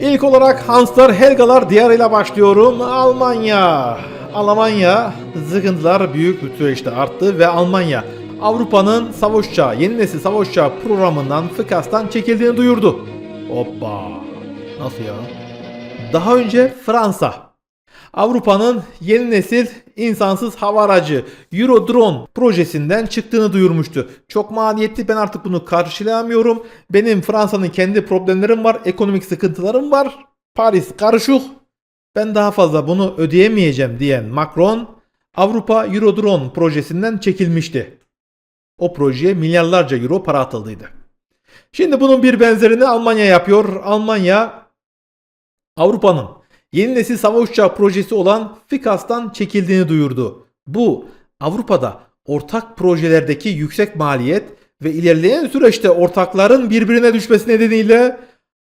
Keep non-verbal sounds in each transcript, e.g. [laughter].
İlk olarak Hanslar Helgalar diyarıyla başlıyorum. Almanya. Almanya sıkıntılar büyük bir süreçte arttı ve Almanya Avrupa'nın savaş yeni nesil savaş programından FIKAS'tan çekildiğini duyurdu. Hoppa. Nasıl ya? Daha önce Fransa Avrupa'nın yeni nesil insansız hava aracı Eurodrone projesinden çıktığını duyurmuştu. Çok maliyetli ben artık bunu karşılayamıyorum. Benim Fransa'nın kendi problemlerim var, ekonomik sıkıntılarım var. Paris karışık. Ben daha fazla bunu ödeyemeyeceğim diyen Macron Avrupa Eurodrone projesinden çekilmişti. O projeye milyarlarca euro para atıldıydı. Şimdi bunun bir benzerini Almanya yapıyor. Almanya Avrupa'nın yeni nesil savaş uçağı projesi olan FIKAS'tan çekildiğini duyurdu. Bu Avrupa'da ortak projelerdeki yüksek maliyet ve ilerleyen süreçte ortakların birbirine düşmesi nedeniyle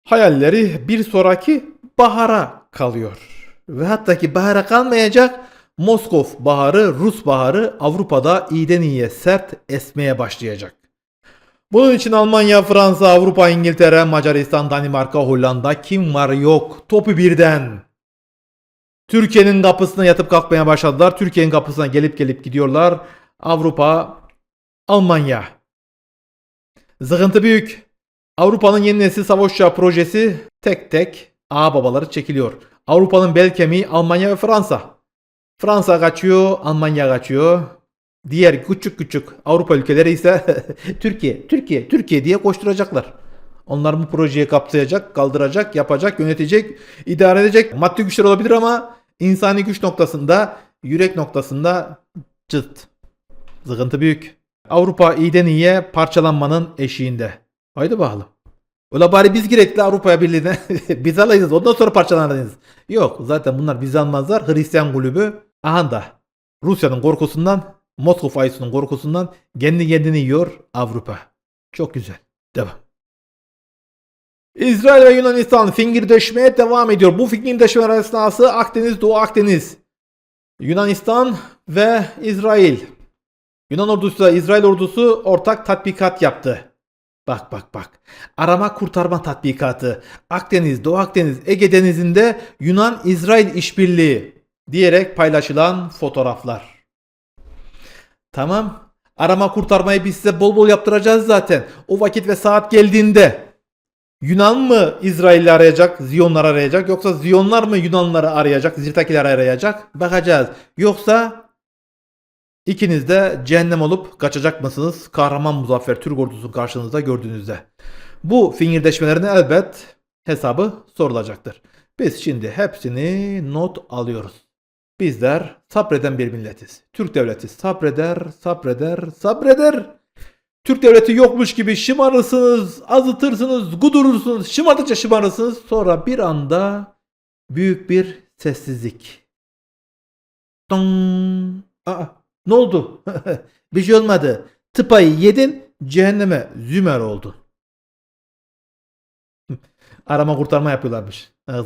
hayalleri bir sonraki bahara kalıyor. Ve hatta ki bahara kalmayacak Moskov baharı, Rus baharı Avrupa'da iyiden iyiye sert esmeye başlayacak. Bunun için Almanya, Fransa, Avrupa, İngiltere, Macaristan, Danimarka, Hollanda kim var yok topu birden. Türkiye'nin kapısına yatıp kalkmaya başladılar. Türkiye'nin kapısına gelip gelip gidiyorlar. Avrupa, Almanya. Sıkıntı büyük. Avrupa'nın yeni nesil savaş uçağı projesi tek tek ağ babaları çekiliyor. Avrupa'nın bel kemiği Almanya ve Fransa. Fransa kaçıyor, Almanya kaçıyor. Diğer küçük küçük Avrupa ülkeleri ise [laughs] Türkiye, Türkiye, Türkiye diye koşturacaklar. Onlar bu projeyi kapsayacak, kaldıracak, yapacak, yönetecek, idare edecek. Maddi güçler olabilir ama insani güç noktasında, yürek noktasında cıt. Sıkıntı büyük. Avrupa iyiden iyiye parçalanmanın eşiğinde. Haydi bakalım. Ola bari biz girekli Avrupa Birliği'ne [laughs] biz alayız ondan sonra parçalanırız. Yok zaten bunlar biz almazlar. Hristiyan kulübü aha da Rusya'nın korkusundan Moskova ayısının korkusundan kendi kendini yiyor Avrupa. Çok güzel. Devam. İsrail ve Yunanistan fingirdeşmeye devam ediyor. Bu fingirdeşme esnası Akdeniz, Doğu Akdeniz. Yunanistan ve İsrail. Yunan ordusu ile İsrail ordusu ortak tatbikat yaptı. Bak bak bak. Arama kurtarma tatbikatı. Akdeniz, Doğu Akdeniz, Ege Denizi'nde Yunan-İsrail işbirliği diyerek paylaşılan fotoğraflar. Tamam. Arama kurtarmayı biz size bol bol yaptıracağız zaten. O vakit ve saat geldiğinde Yunan mı İsrail'i arayacak, Ziyonlar arayacak yoksa Ziyonlar mı Yunanları arayacak, Zirtakileri arayacak? Bakacağız. Yoksa ikiniz de cehennem olup kaçacak mısınız? Kahraman Muzaffer Türk ordusu karşınızda gördüğünüzde. Bu fingirdeşmelerin elbet hesabı sorulacaktır. Biz şimdi hepsini not alıyoruz. Bizler sabreden bir milletiz. Türk devleti sabreder, sabreder, sabreder. Türk devleti yokmuş gibi şımarırsınız, azıtırsınız, gudurursunuz, şımardıkça şımarırsınız. Sonra bir anda büyük bir sessizlik. Dong. Aa, ne oldu? [laughs] bir şey olmadı. Tıpayı yedin, cehenneme zümer oldun. [laughs] Arama kurtarma yapıyorlarmış.